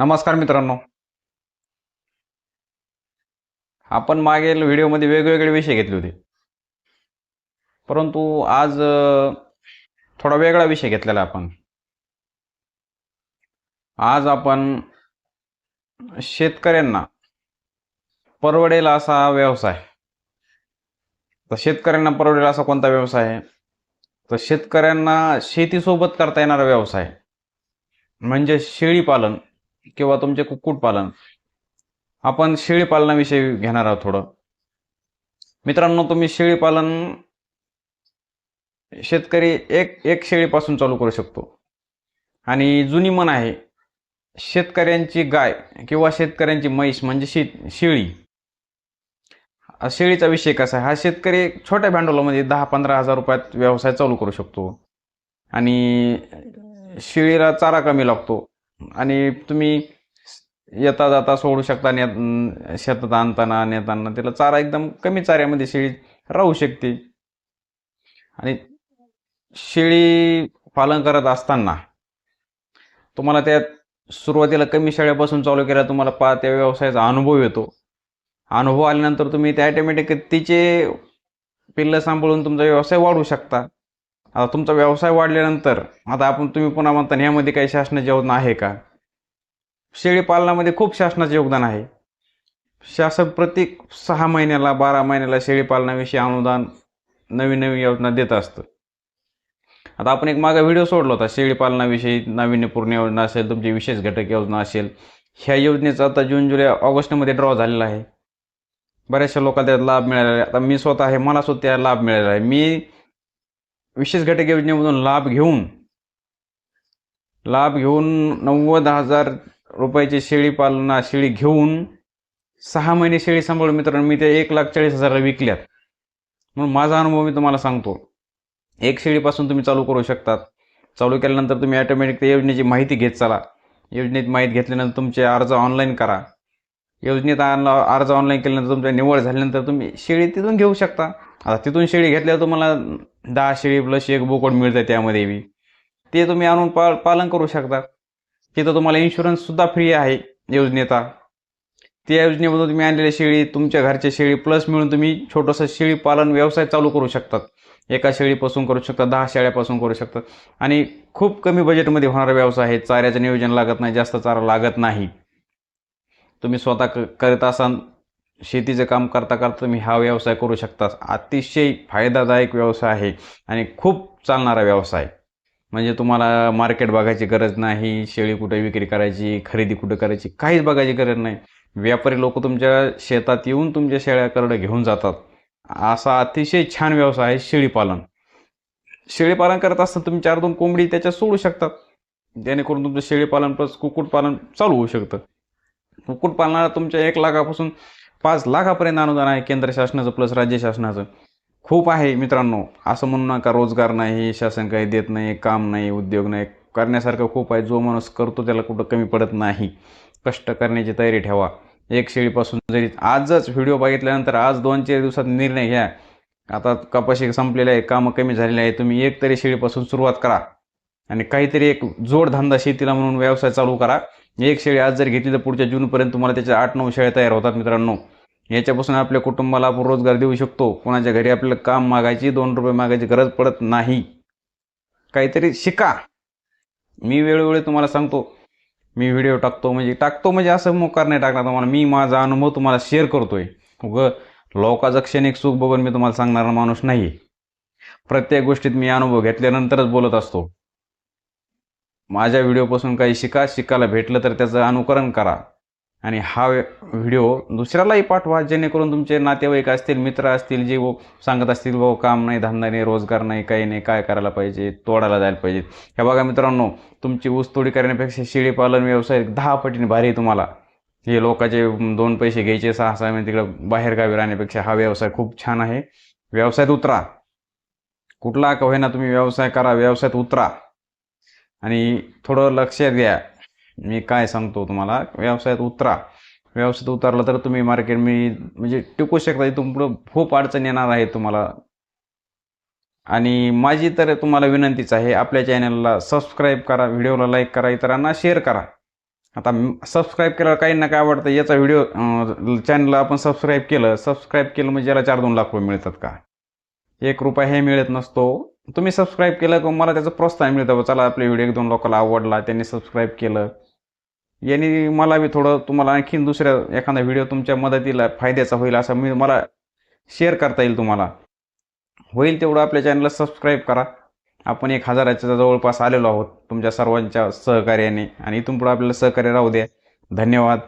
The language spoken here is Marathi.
नमस्कार मित्रांनो. आपण मागील व्हिडिओमध्ये वेगवेगळे विषय घेतले होते. परंतु आज थोडा वेगळा विषय घेतलेला आपण. आज आपण शेतकऱ्यांना परवडेल असा व्यवसाय. तर शेतकऱ्यांना परवडेल असा कोणता व्यवसाय? आहे तर शेतकऱ्यांना शेतीसोबत करता येणारा व्यवसाय. म्हणजे शेळीपालन. किंवा तुमचे कुक्कुटपालन. आपण शेळीपालनाविषयी घेणार आहोत थोडं. मित्रांनो तुम्ही शेळीपालन शेतकरी एक एक शेळीपासून चालू करू शकतो. आणि जुनी म्हण आहे शेतकऱ्यांची गाय किंवा शेतकऱ्यांची म्हैस म्हणजे शे शेळी. शेळीचा विषय कसा आहे? हा शेतकरी छोट्या भांडवलामध्ये दहा पंधरा हजार रुपयात व्यवसाय चालू करू शकतो. आणि शेळीला चारा कमी लागतो. आणि तुम्ही येता जाता सोडू शकता ने शेतात आणताना नेताना त्याला चारा एकदम कमी चाऱ्यामध्ये शेळी राहू शकते. आणि शेळी पालन करत असताना तुम्हाला त्यात सुरुवातीला कमी शेळ्यापासून चालू केला तुम्हाला पा त्या व्यवसायाचा अनुभव येतो. अनुभव आल्यानंतर तुम्ही त्या ॲटोमॅटिक तिचे पिल्लं सांभाळून तुमचा व्यवसाय वाढू शकता. आता तुमचा व्यवसाय वाढल्यानंतर आता आपण तुम्ही पुन्हा म्हणता ह्यामध्ये काही शासनाची योजना आहे का? शेळी पालनामध्ये खूप शासनाचे योगदान आहे. शासन प्रत्येक सहा महिन्याला बारा महिन्याला शेळी पालनाविषयी अनुदान नवीन नवीन योजना देत असतं. आता आपण एक मागे व्हिडिओ सोडला होता शेळी पालनाविषयी नाविन्यपूर्ण योजना असेल तुमची विशेष घटक योजना असेल ह्या योजनेचा आता जून जुलै ऑगस्टमध्ये ड्रॉ झालेला आहे. बऱ्याचशा लोकांना त्याचा लाभ मिळालेला आहे. आता मी स्वतः आहे मला सुद्धा लाभ मिळालेला आहे. मी विशेष घटक योजनेमधून लाभ घेऊन लाभ घेऊन नव्वद हजार रुपयाची शेळी पालना शेळी घेऊन सहा महिने शेळी सांभाळून मित्रांनो मी ते एक लाख चाळीस हजारला विकल्यात. म्हणून माझा अनुभव मी तुम्हाला सांगतो. एक शेळीपासून तुम्ही चालू करू शकतात. चालू केल्यानंतर तुम्ही ऑटोमॅटिक त्या योजनेची माहिती घेत चला. योजनेत माहिती घेतल्यानंतर तुमचे अर्ज ऑनलाईन करा. योजनेत अर्ज ऑनलाईन केल्यानंतर तुमच्या निवड झाल्यानंतर तुम्ही शेळी तिथून घेऊ शकता. आता तिथून शेळी घेतल्यावर तुम्हाला दहा शेळी प्लस एक बोकड मिळतं त्यामध्ये बी. ते तुम्ही आणून पा पालन करू शकता. तिथं तुम्हाला इन्शुरन्ससुद्धा फ्री आहे योजनेचा. त्या योजनेमधून तुम्ही आणलेल्या शेळी तुमच्या घरच्या शेळी प्लस मिळून तुम्ही छोटंसं शेळी पालन व्यवसाय चालू करू शकतात. एका शेळीपासून करू शकता दहा शेळ्यापासून करू शकतात आणि खूप कमी बजेटमध्ये होणारा व्यवसाय आहे. चाऱ्याचं नियोजन लागत नाही जास्त चारा लागत नाही. तुम्ही स्वतः क करत असाल शेतीचं काम करता करता तुम्ही हा व्यवसाय करू शकता अतिशय फायदादायक व्यवसाय आहे आणि खूप चालणारा व्यवसाय. म्हणजे तुम्हाला मार्केट बघायची गरज नाही शेळी कुठे विक्री करायची खरेदी कुठे करायची काहीच बघायची गरज नाही. व्यापारी लोक तुमच्या शेतात येऊन तुमच्या शेळ्याकडे घेऊन जातात. असा अतिशय छान व्यवसाय आहे शेळीपालन शेळीपालन करत असताना तुम्ही चार दोन कोंबडी त्याच्यात सोडू शकतात. जेणेकरून तुमचं शेळीपालन प्लस कुक्कुटपालन चालू होऊ शकतं. कुक्कुटपालनाला तुमच्या एक लाखापासून पाच लाखापर्यंत अनुदान आहे केंद्र शासनाचं प्लस राज्य शासनाचं. खूप आहे मित्रांनो. असं म्हणू नका रोजगार नाही शासन काही देत नाही काम नाही उद्योग नाही. करण्यासारखं खूप आहे. जो माणूस करतो त्याला कुठं कमी पडत नाही. कष्ट करण्याची तयारी ठेवा. एक शेळीपासून जरी आजच व्हिडिओ बघितल्यानंतर आज दोन चार दिवसात निर्णय घ्या. आता कपाशी संपलेले आहे कामं कमी झालेली आहे. तुम्ही एक तरी शेळीपासून सुरुवात करा. आणि काहीतरी एक जोडधंदा शेतीला म्हणून व्यवसाय चालू करा. एक शेळी आज जर घेतली तर पुढच्या जूनपर्यंत तुम्हाला त्याच्या आठ नऊ शेळ्या तयार होतात मित्रांनो. याच्यापासून आपल्या कुटुंबाला आपण रोजगार देऊ शकतो. कोणाच्या घरी आपल्याला काम मागायची दोन रुपये मागायची गरज पडत नाही. काहीतरी शिका. मी वेळोवेळी तुम्हाला सांगतो. मी व्हिडिओ टाकतो म्हणजे टाकतो म्हणजे असं मोकार नाही टाकणार तुम्हाला. मी माझा अनुभव तुम्हाला शेअर करतोय. उग लोकाचं क्षणिक सुख बघून मी तुम्हाला सांगणारा माणूस नाही आहे प्रत्येक गोष्टीत मी अनुभव घेतल्यानंतरच बोलत असतो. माझ्या व्हिडिओपासून काही शिका शिकायला भेटलं तर त्याचं अनुकरण करा. आणि हा व्हिडिओ दुसऱ्यालाही पाठवा जेणेकरून तुमचे नातेवाईक असतील मित्र असतील जे वो सांगत असतील भाऊ काम नाही धंदा नाही रोजगार नाही काही नाही काय करायला पाहिजे तोडायला जायला पाहिजे. हे बघा मित्रांनो तुमची ऊसतोडी करण्यापेक्षा शेळीपालन व्यवसाय दहा पटीने भारी तुम्हाला. हे लोकांचे दोन पैसे घ्यायचे सहा सहा महिने तिकडं बाहेरगावी राहण्यापेक्षा हा व्यवसाय खूप छान आहे. व्यवसायात उतरा. कुठला का होईना तुम्ही व्यवसाय करा व्यवसायात उतरा. आणि थोडं लक्ष द्या. मी काय सांगतो तुम्हाला? व्यवसायात उतरा. व्यवसायात उतरला तर तुम्ही मार्केट मी म्हणजे टिकू शकता. इथून पुढं खूप अडचण येणार आहे तुम्हाला. आणि माझी तर तुम्हाला विनंतीच आहे आपल्या चॅनलला सबस्क्राईब करा व्हिडिओला लाईक करा इतरांना शेअर करा. आता सबस्क्राईब केल्यावर काही ना काय आवडतं याचा व्हिडिओ चॅनलला आपण सबस्क्राईब केलं सबस्क्राईब केलं म्हणजे याला चार दोन लाख रुपये मिळतात का? एक रुपया हे मिळत नसतो. तुम्ही सबस्क्राईब केलं का मला त्याचं प्रोत्साहन मिळतं बा, चला आपले व्हिडिओ एक दोन लोकांना आवडला त्यांनी सबस्क्राईब केलं. यांनी मला बी थोडं तुम्हाला आणखीन दुसऱ्या एखादा व्हिडिओ तुमच्या मदतीला फायद्याचा होईल असं मी मला शेअर करता येईल तुम्हाला. होईल तेवढं आपल्या चॅनलला सबस्क्राईब करा. आपण एक हजाराच्या जवळपास आलेलो आहोत तुमच्या सर्वांच्या सहकार्याने. आणि इथून पुढे आपल्याला सहकार्य राहू द्या. धन्यवाद.